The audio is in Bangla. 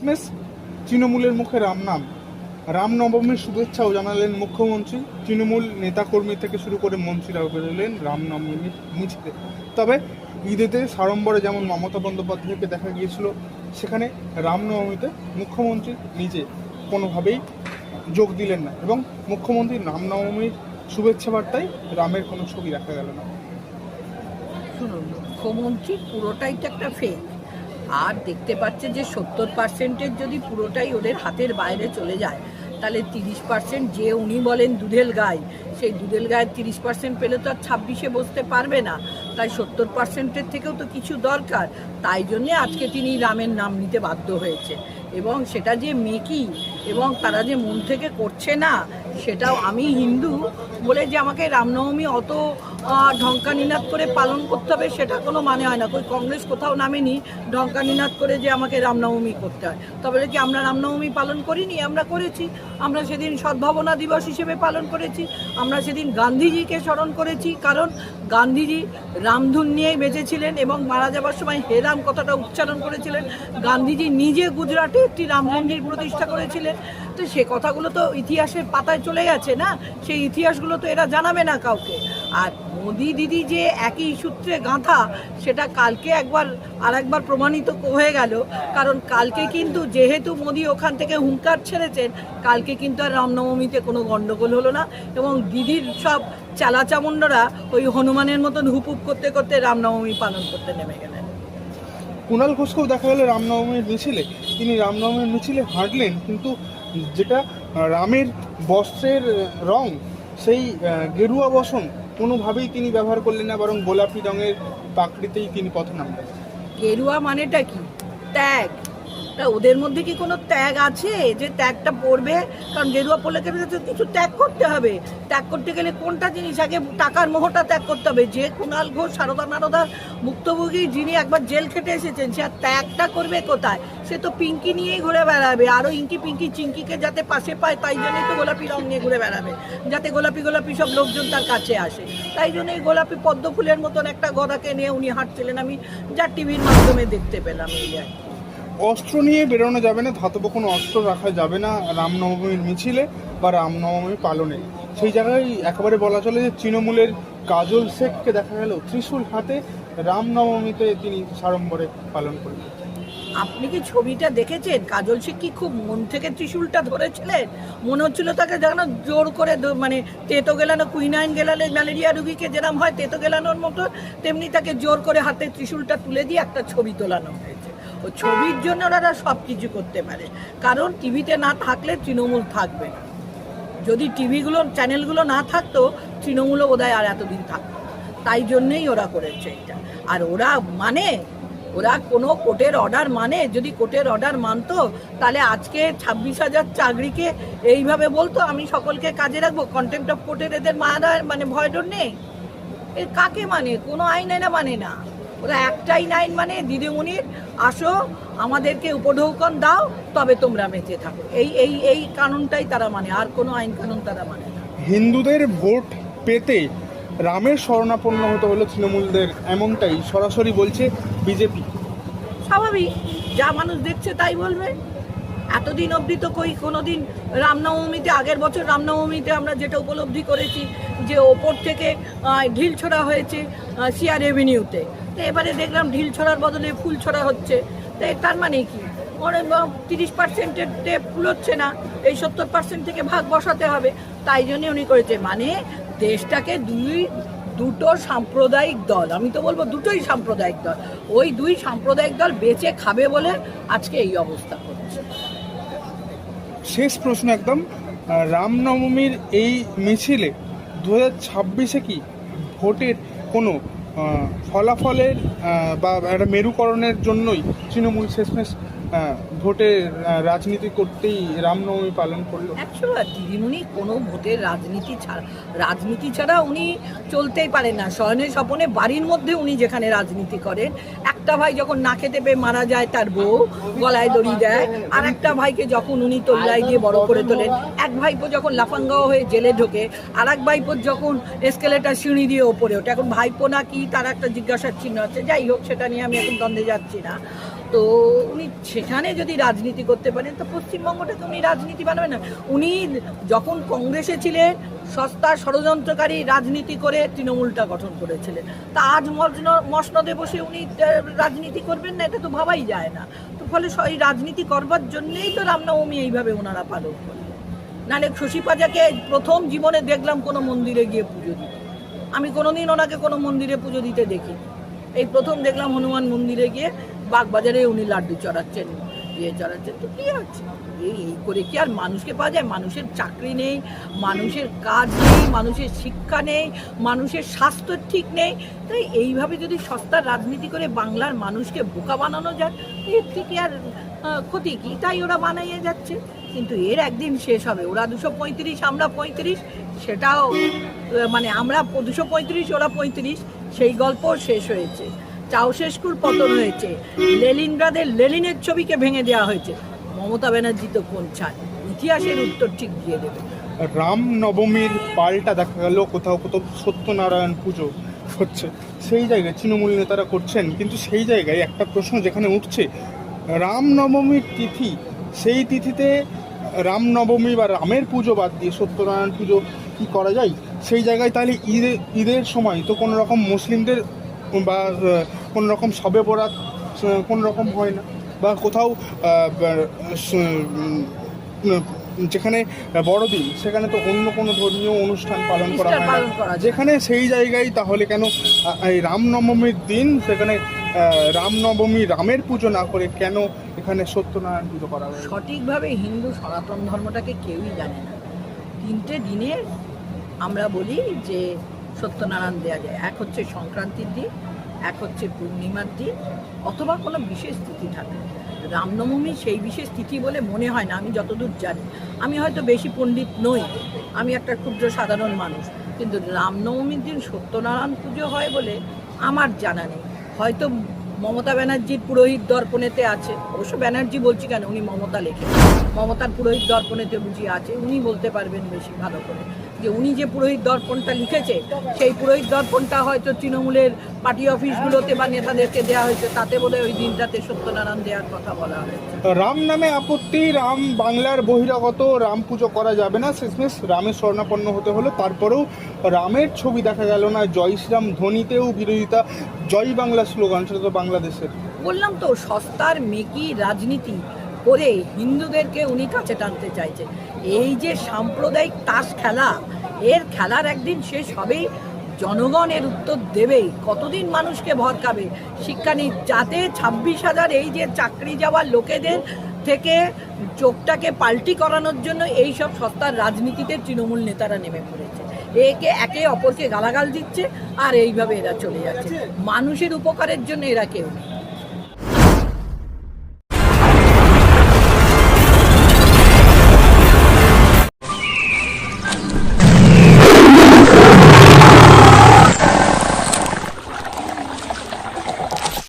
ক্রিসমাস তৃণমূলের মুখে রাম নাম। রামনবমীর শুভেচ্ছাও জানালেন মুখ্যমন্ত্রী। তৃণমূল নেতাকর্মী থেকে শুরু করে মন্ত্রীরাও বেরোলেন রামনবমীর মিছিলে তবে ঈদেতে সাড়ম্বরে যেমন মমতা বন্দ্যোপাধ্যায়কে দেখা গিয়েছিল, সেখানে রামনবমীতে মুখ্যমন্ত্রী নিজে কোনোভাবেই যোগ দিলেন না এবং মুখ্যমন্ত্রী রামনবমীর শুভেচ্ছা বার্তায় রামের কোনো ছবি দেখা গেল না। মুখ্যমন্ত্রী পুরোটাই তো একটা ফেক আর দেখতে পাচ্ছে যে সত্তর পার্সেন্টের যদি পুরোটাই ওদের হাতের বাইরে চলে যায়, তাহলে তিরিশ পার্সেন্ট যে উনি বলেন দুধেল গায়ে সেই দুধেল গায়ের তিরিশ পার্সেন্ট পেলে তো আর ছাব্বিশে বসতে পারবে না। তাই সত্তর পার্সেন্টের থেকেও তো কিছু দরকার। তাই জন্যে আজকে তিনি রামের নাম নিতে বাধ্য হয়েছে। এবং সেটা যে মেকি এবং তারা যে মন থেকে করছে না, সেটাও আমি হিন্দু বলে যে আমাকে রামনবমী অত ঢঙ্কানিনাদ করে পালন করতে হবে, সেটা কোনো মানে হয় না। কই কংগ্রেস কোথাও নামেনি ঢঙ্কানিনাদ করে যে আমাকে রামনবমী করতে হয়। তবে কি, আমরা রামনবমী পালন করিনি, আমরা করেছি। আমরা সেদিন সদ্ভাবনা দিবস হিসেবে পালন করেছি। আমরা সেদিন গান্ধীজিকে স্মরণ করেছি, কারণ গান্ধীজি রামধুন নিয়েই বেঁচেছিলেন এবং মারা যাবার সময় হেরাম কথাটা উচ্চারণ করেছিলেন। গান্ধীজি নিজে গুজরাটে একটি রাম মন্দির প্রতিষ্ঠা করেছিলেন। তো সে কথাগুলো তো ইতিহাসের পাতায় চলে গেছে না? সেই ইতিহাসগুলো তো এরা জানাবে না কাউকে। আর মোদি দিদি যে একই সূত্রে গাঁথা, সেটা কালকে একবার আর একবার প্রমাণিত হয়ে গেল। কারণ কালকে কিন্তু যেহেতু মোদি ওখান থেকে হুঙ্কার ছেড়েছেন, কালকে কিন্তু আর রামনবমীতে কোনো গণ্ডগোল হলো না এবং দিদির সব চালাচামুন্ডরা ওই হনুমানের মতন হুপুপ করতে করতে রামনবমী পালন করতে নেমে গেলেন। কুণাল ঘোষকেও দেখা গেল রামনবমীর মিছিলে। তিনি রামনবমীর মিছিলে হাঁটলেন, কিন্তু যেটা রামের বস্ত্রের রং, সেই গেরুয়া বসন কোনোভাবেই তিনি ব্যবহার করলেন না, বরং গোলাপি রঙের পাকড়িতেই তিনি পথ নামলেন। গেরুয়া মানেটা কি? ত্যাগ। ওদের মধ্যে কি কোনো ত্যাগ আছে যে ত্যাগটা পড়বে? কারণ গেরুয়া পড়লে তো কিছু ত্যাগ করতে হবে। ত্যাগ করতে গেলে কোনটা জিনিস? আগে টাকার মোহটা ত্যাগ করতে হবে। যে কুণাল ঘোষ, সারদা নারদা মুক্তভোগী, যিনি একবার জেল খেটে এসেছেন, সে আর ত্যাগটা করবে কোথায়? সে তো পিঙ্কি নিয়েই ঘুরে বেড়াবে। আরও ইঙ্কি পিঙ্কি চিঙ্কিকে যাতে পাশে পায়, তাই জন্যই তো গোলাপি রং নিয়ে ঘুরে বেড়াবে। যাতে গোলাপি গোলাপি সব লোকজন তার কাছে আসে। তাই জন্য এই গোলাপি পদ্ম ফুলের মতন একটা গদাকে নিয়ে উনি হাঁটছিলেন। আমি যা টিভির মাধ্যমে দেখতে পেলাম এই আর কি। অস্ত্র নিয়ে বেরোনো যাবে না, ধাতব কোনো অস্ত্র রাখা যাবে না রামনবমীর মিছিলে বা রামনবমী পালনে। সেই জায়গায় একেবারে বলা চলে যে তৃণমূলের কাজল শেখকে দেখা গেল ত্রিশূল হাতে রামনবমীতে তিনি সাড়ম্বরে পালন করলেন আপনি কি ছবিটা দেখেছেন? কাজল শেখ কি খুব মন থেকে ত্রিশূলটা ধরেছিলেন? মনে হচ্ছিল তাকে যেন জোর করে মানে তেতো গেলানো কুইনাইন গেলালে ম্যালেরিয়া রুগীকে যেরকম হয় তেতো গেলানোর মতো, তেমনি তাকে জোর করে হাতে ত্রিশূলটা তুলে দিয়ে একটা ছবি তোলানো হয়েছে ছবির জন্য ওনারা সব কিছু করতে পারে। কারণ টিভিতে না থাকলে তৃণমূল থাকবে যদি টিভিগুলো, চ্যানেলগুলো না থাকতো, তৃণমূলও বোধহয় আর এতদিন থাকতো তাই জন্যেই ওরা করেছে এটা। আর ওরা মানে ওরা কোনো কোর্টের অর্ডার মানে যদি কোর্টের অর্ডার মানতো, তাহলে আজকে ছাব্বিশ হাজার চাকরিকে এইভাবে বলতো, আমি সকলকে কাজে রাখব। কন্টেম্প অফ কোর্টের এদের মায়া মানে ভয় ডর নেই? এ কাকে মানে? কোনো আইন না মানে না। ওরা একটাই নাইন মানে দিদিমণির আসো আমাদেরকে উপঢৌকন দাও তবে তোমরা বেঁচে থাকো। এই এই এই কানুনটাই তারা মানে আর কোনো আইন কানুন তারা মানে হিন্দুদের ভোট পেতে রামের শরণাপন্ন হতে হলো তৃণমূলদের এমনটাই সরাসরি বলছে বিজেপি। স্বাভাবিক যা মানুষ দেখছে তাই বলবে। এতদিন অবধি তো কই কোনোদিন রামনবমীতে আগের বছর রামনবমীতে আমরা যেটা উপলব্ধি করেছি যে ওপর থেকে ঢিল ছোড়া হয়েছে সিআর এভিনিউতে তো এবারে দেখলাম ঢিল ছড়ার বদলে ফুল ছড়া হচ্ছে। তো তার মানে কি? তিরিশ পার্সেন্টের ফুল হচ্ছে না, এই সত্তর পার্সেন্ট থেকে ভাগ বসাতে হবে। তাই জন্যে উনি করেছে মানে দেশটাকে দুই, দুটো সাম্প্রদায়িক দল, আমি তো বলব দুটোই সাম্প্রদায়িক দল, ওই দুই সাম্প্রদায়িক দল বেঁচে খাবে বলে আজকে এই অবস্থা করছে। শেষ প্রশ্ন একদম রামনবমীর এই মিছিলে দু ছাব্বিশে কি ভোটের কোনো ফলাফলের বা একটা মেরুকরণের জন্যই তৃণমূল শেষমেশ আহ, ভোটের রাজনীতি করতেই রামনবমী পালন করল। দিদিমণি কোনো ভোটের রাজনীতি ছাড়া রাজনীতি ছাড়া উনি চলতেই পারেন না। শয়নে স্বপনে বাড়ির মধ্যে উনি যেখানে রাজনীতি করেন একটা ভাই যখন না খেতে পেয়ে মারা যায় তার বউ গলায় দড়ি দেয় আর একটা ভাইকে যখন উনি তোল্লাই দিয়ে বড় করে তোলেন এক ভাইপো যখন লাফাঙ্গাও হয়ে জেলে ঢোকে আর এক ভাইপোর যখন এসকেলেটার সিঁড়ি দিয়ে ওপরে ওঠে। এখন ভাইপো না কি তার একটা জিজ্ঞাসার চিহ্ন আছে। যাই হোক সেটা নিয়ে আমি এখন দ্বন্দ্বে যাচ্ছি না। তো উনি সেখানে যদি রাজনীতি করতে পারেন, তো পশ্চিমবঙ্গটাকে উনি রাজনীতি বানাবেন না। উনি যখন কংগ্রেসে ছিলেন, সস্তা ষড়যন্ত্রকারী রাজনীতি করে তৃণমূলটা গঠন করেছিলেন। তা আজ মসন- মসনদে বসে উনি রাজনীতি করবেন না, এটা তো ভাবাই যায় না। তো ফলে এই রাজনীতি করবার জন্যেই তো রামনবমী এইভাবে ওনারা পালন করেন নাহলে শশী পাজাকে প্রথম জীবনে দেখলাম কোনো মন্দিরে গিয়ে পুজো দিতে। আমি কোনোদিন ওনাকে কোনো মন্দিরে পুজো দিতে দেখি এই প্রথম দেখলাম হনুমান মন্দিরে গিয়ে বাগবাজারে উনি লাড্ডু চড়াচ্ছেন ইয়ে চড়াচ্ছেন। তো কী আছে? এই এই করে কি আর মানুষকে পাওয়া যায়? মানুষের চাকরি নেই, মানুষের কাজ নেই, মানুষের শিক্ষা নেই, মানুষের স্বাস্থ্য ঠিক নেই। তাই এইভাবে যদি সস্তার রাজনীতি করে বাংলার মানুষকে বোকা বানানো যায়, এর থেকে আর ক্ষতি কি? তাই ওরা বানাইয়ে যাচ্ছে। কিন্তু এর একদিন শেষ হবে। ওরা দুশো পঁয়ত্রিশ, আমরা পঁয়ত্রিশ, সেটাও মানে আমরা দুশো পঁয়ত্রিশ, ওরা পঁয়ত্রিশ, সেই গল্প শেষ হয়েছে। চাউশেস্কুর পতন হয়েছে। লেলিনগ্রাদের লেলিনের ছবিকে ভেঙে দেওয়া হয়েছে। মমতা ব্যানার্জি তো কোন ছাড় ইতিহাসের উত্তর ঠিক দিয়ে দেবে। রাম নবমীর পাল্টা দেখা গেল, কোথাও কোথাও সত্যনারায়ণ পুজো হচ্ছে। সেই জায়গায় তৃণমূল নেতারা করছেন, কিন্তু সেই জায়গায় একটা প্রশ্ন যেখানে উঠছে, রাম নবমীর তিথি, সেই তিথিতে রাম নবমী বা রামের পুজো বাদ দিয়ে সত্যনারায়ণ পুজো কি করা যায়? সেই জায়গায় তাহলে ঈদে ঈদের সময় তো কোনো রকম মুসলিমদের বা কোনো রকম সবে বরাত কোনো রকম হয় না। বা কোথাও যেখানে বড়দিন সেখানে তো অন্য কোনো ধর্মীয় অনুষ্ঠান পালন করা হয় না। করা যেখানে সেই জায়গায় তাহলে কেন এই রামনবমীর দিন সেখানে রামনবমী রামের পুজো না করে কেন এখানে সত্যনারায়ণ পুজো করা হয়? সঠিকভাবে হিন্দু সনাতন ধর্মটাকে কেউই জানে না। তিনটে দিনে আমরা বলি যে সত্যনারায়ণ দেওয়া যায়। এক হচ্ছে সংক্রান্তির দিন, এক হচ্ছে পূর্ণিমার দিন, অথবা কোনো বিশেষ তিথি থাকে। রামনবমী সেই বিশেষ তিথি বলে মনে হয় না, আমি যতদূর জানি। আমি হয়তো বেশি পণ্ডিত নই, আমি একটা ক্ষুদ্র সাধারণ মানুষ, কিন্তু রামনবমীর দিন সত্যনারায়ণ পুজো হয় বলে আমার জানা নেই। হয়তো মমতা ব্যানার্জির পুরোহিত দর্পণেতে আছে। অবশ্য ব্যানার্জি বলছি কেন, উনি মমতা লেখে মমতার পুরোহিত দর্পণেতে বুঝি আছে, উনি বলতে পারবেন বেশি ভালো করে। যে উনি যে পুরোহিত দর্পণটা লিখেছে সেই পুরোহিত দর্পণটা হয়তো তৃণমূলের পার্টি অফিসগুলোতে বা নেতাদেরকে দেওয়া হয়েছে তাতে বলে ওই দিনটাতে সত্যনারায়ণ দেওয়ার কথা বলা হয়েছে। রাম নামে আপত্তি রাম বাংলার বহিরাগত রাম পুজো করা যাবে না শেষমেশ রামের স্বর্ণাপন্ন হতে হলো তারপরেও রামের ছবি দেখা গেল না জয় শ্রীরাম ধ্বনিতেও বিরোধিতা জয় বাংলা স্লোগান সেটা তো বাংলাদেশের। বললাম তো সস্তার মেকি রাজনীতি করে হিন্দুদেরকে উনি কাছে টানতে চাইছে। এই যে সাম্প্রদায়িক তাস খেলা, এর খেলার একদিন শেষ হবেই, জনগণ এর উত্তর দেবেই। কতদিন মানুষকে ভরকাবে শিক্ষা নি যাতে ছাব্বিশ হাজার এই যে চাকরি যাওয়ার লোকেদের থেকে চোখটাকে পাল্টি করানোর জন্য এই সব সস্তার রাজনীতিতে তৃণমূল নেতারা নেমে পড়েছে। একে একে অপরকে গালাগাল দিচ্ছে, আর এইভাবে এরা চলে যাচ্ছে। মানুষের উপকারের জন্য এরা কেউ নেই।